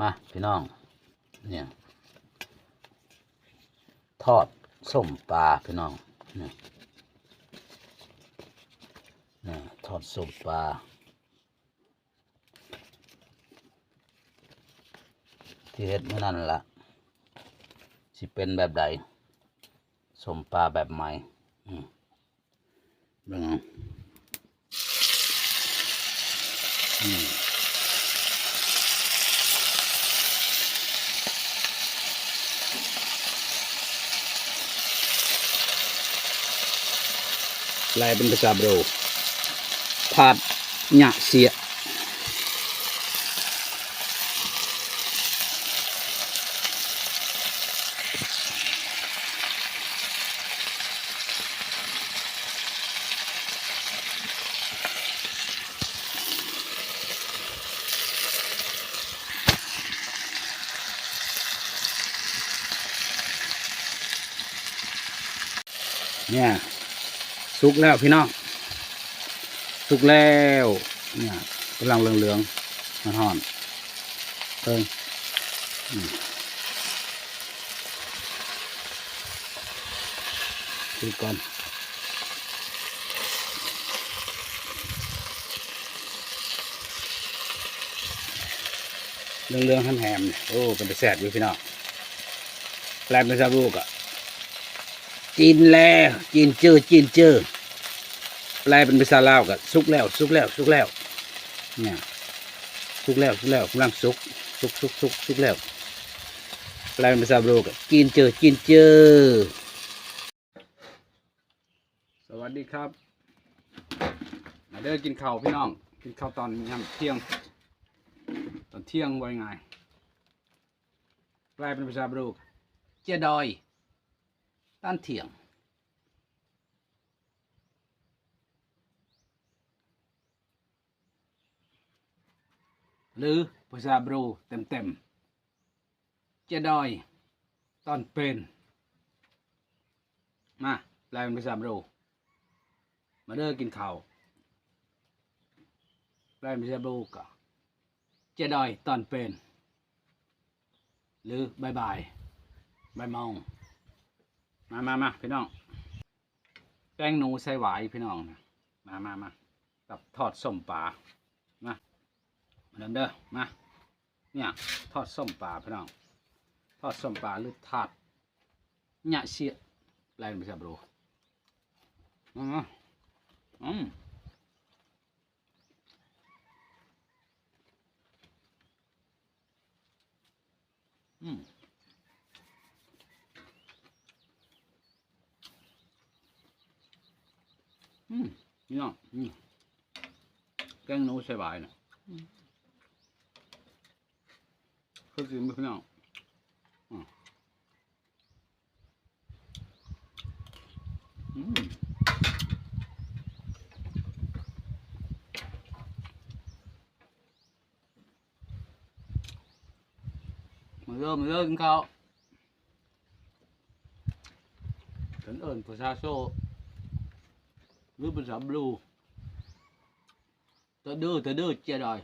มาพี่น้อง เนี่ย ทอดส้มปลาพี่น้องเนี่ยทอดส้มปลาที่เฮ็ดเมื่อนั้นละสิเป็นแบบใดส้มปลาแบบใหม่อืมเบิ่งอืม แปลเป็นภาษาบรผาดหยะเสียเนี่ย สุกแล้วพี่น้องสุกแล้วเนี่ยกำลังเหลืองๆมันหอนเอืมดูก่อนเรื่องเรื่องๆแฮมเนี่ยโอ้เป็นแต่แสบอยู่พี่น้องแปลเป็นซาบูกอะจีนแล้วจีนเจอจีนเจอ แปลเป็นภาษาลาวก็สุกแล้ว สุกแล้วสุกแล้ว เนี่ยสุกแล้วสุกแล้วกำลังสุกสุกสุกสุกสุกแล้วแปลเป็นภาษาบรูก็จีนเจอจีนเจอ สวัสดีครับ มาเด้อกินข้าวพี่น้อง กินข้าวตอนยามเที่ยง ตอนเที่ยงไว้ไงแปลเป็นภาษาบรูเจดอยต้านเถียง หรือภาษาบรูเต็มเต็มๆเจดอยตอนเป็นมาแปลเป็นภาษาบรูมาเด้อกินข้าวแปลเป็นภาษาบรูก็เจดอยตอนเป็น หรือบายบายบายมองมามามาพี่น้องแป้งหนูใส่หวายพี่น้องนะมามามากับทอดส้มปลา มาเดินเด้อมาเนี่ยทอดส้มปลาพี่น้องทอดส้มปลาหรือทอดหยะเสียแปลงไปสับรูมามอืมอืมอืมนี่น้องอืมแกงหนูใส่บายนะ คือกินไม่พี่น้องอืมอืมมาเริ่มมาเริ่มกินข้าวฉันเอิญภาษาโซ่หรือภาษาบลูตะดื้อตะดื้อเจดอย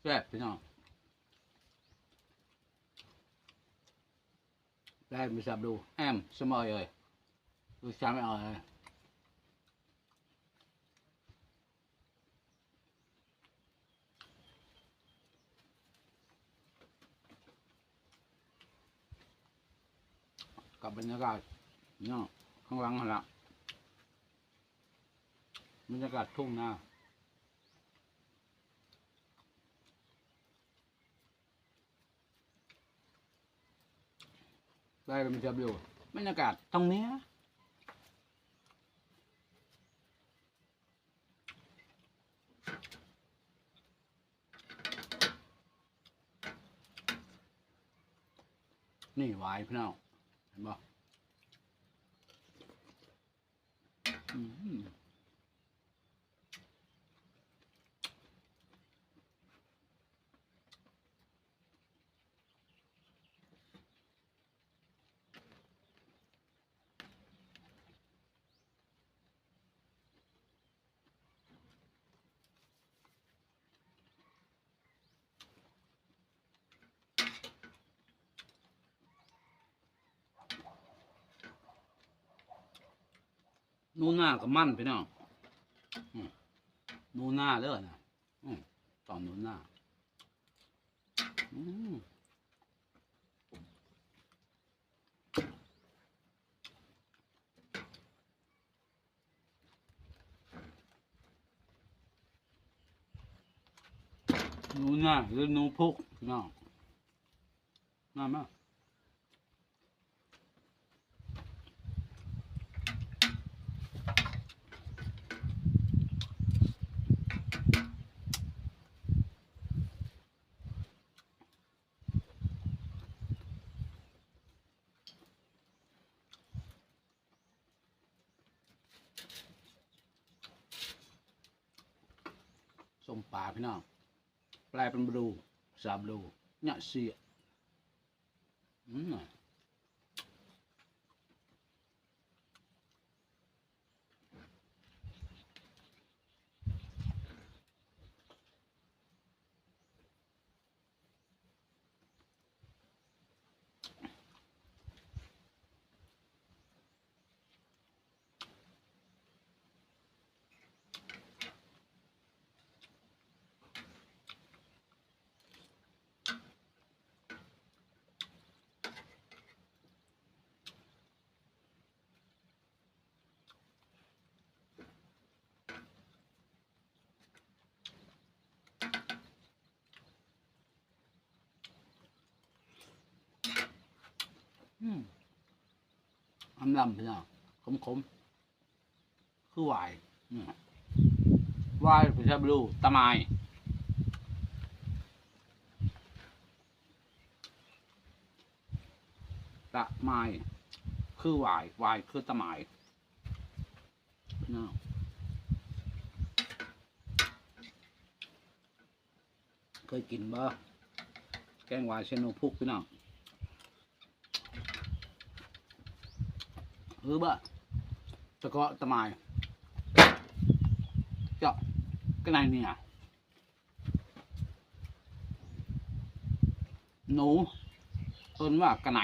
แซ่บพี่น้องได้ไม่ทราบดูแอมสมอยเอ้ยดูจำไม่เอาเลยกับบรรยากาศเนาะข้างหลังหั่นละบรรยากาศทุ่งนา ได้แล้วมันจะอยู่บรรยากาศตรงเนี้ยนี่วายพี่น้องเห็นบ่อืม นูนหน้ากับมันพี่น้องนูนหน้าเด้อนะอตอนนูนหน้านูหน้าหรือนูพุกพี่น้องน่ามาก ส้มปลาพี่น้องปลายเป็นบลูสาบลูเนี่ยเสียอืม อืมอำลำพี่น้องขมขมคือหวายอืมหวายพี่ชาบลูตะไมตะไมคือหวายหวายคือตะไมพี่น้องเคยกินบ่แกงหวายเชนโนพุกพี่น้อง คือบ่ตะกาะตะไม้เจาะกันไหนเนี่ยหนูเอิ้นว่ากันไหน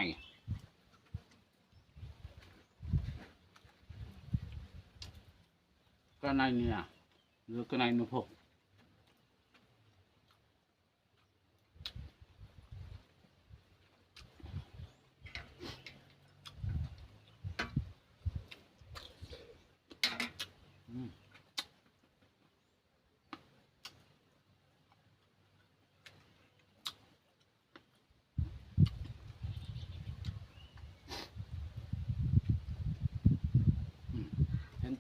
กันไหนเนี่ยหรือกันไหนนพก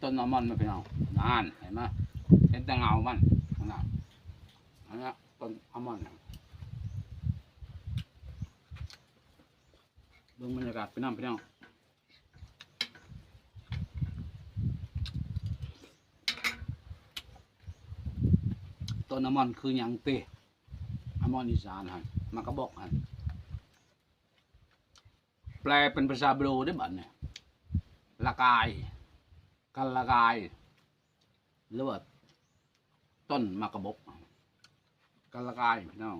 ต้นมันเป็นเอานานเห็นไหมเห็นแต่เงามันข้างหน้าอันนี้ต้นอัลมอนด์เบิ่งบรรยากาศพี่น้องพี่น้องต้นอัลมอนด์คือยังเตอัลมอนด์อีสานฮะมันก็บอกฮะแปลเป็นภาษาบรูได้บัดเนี่ยละกาย กันละกาย หรือว่าต้นมะกระบกกระกายพี่น้อง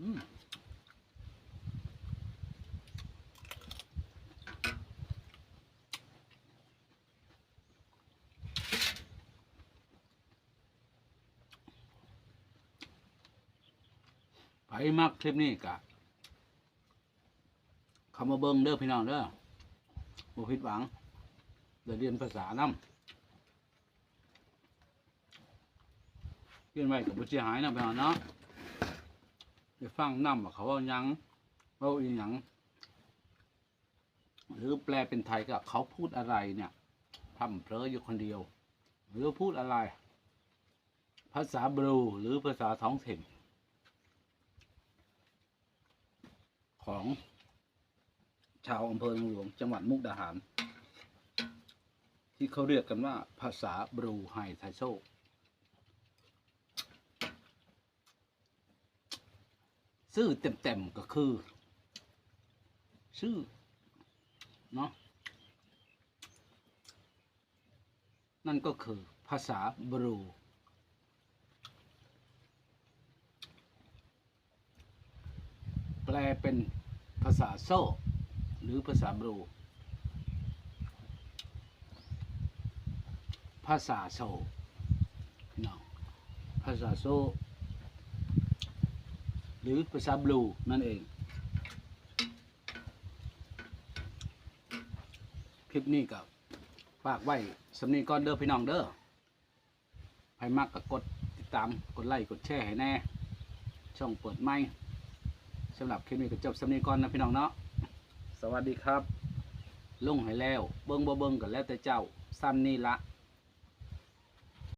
อืมไปมักคลิปนี้กะเขามาเบิ่งเด้อพี่น้องเด้อบ่ผิดหวังเดี๋ยวเรียนภาษานำเรียนไว้กับบ่เสียหายนะพี่น้องเนาะ ไปฟังน้ำว่าเขาว่ายังเว่าอีหยังหรือแปลเป็นไทยก็เขาพูดอะไรเนี่ยทำเพลออยู่คนเดียว หรือพูดอะไร ภาษาบรูหรือภาษาท้องถิ่นของชาวอำเภอหลวงจังหวัดมุกดาหาร ที่เขาเรียกกันว่าภาษาบรูไฮไทโซ ชื่อเต็มๆก็คือชื่อเนาะนั่นก็คือภาษาบรู แปลเป็นภาษาโซ่ หรือภาษาบรู ภาษาโซ่เนาะภาษาโซ่ รือภาษาบลูนั่นเอง คลิปนี้ก็ฝากไว้สำนีก่อนเด้อพี่น้องเด้อใครมักก็กดติดตามกดไลค์กดแชร์ให้แน่ ช่องเปิดไม้สำหรับคลิปนี้ก็จบสำนีก่อนนะพี่น้องเนาะสวัสดีครับ ลงให้แล้ว เบิ้งบ่เบิ้งกันแล้วแต่เจ้าซ้ำนี่ละ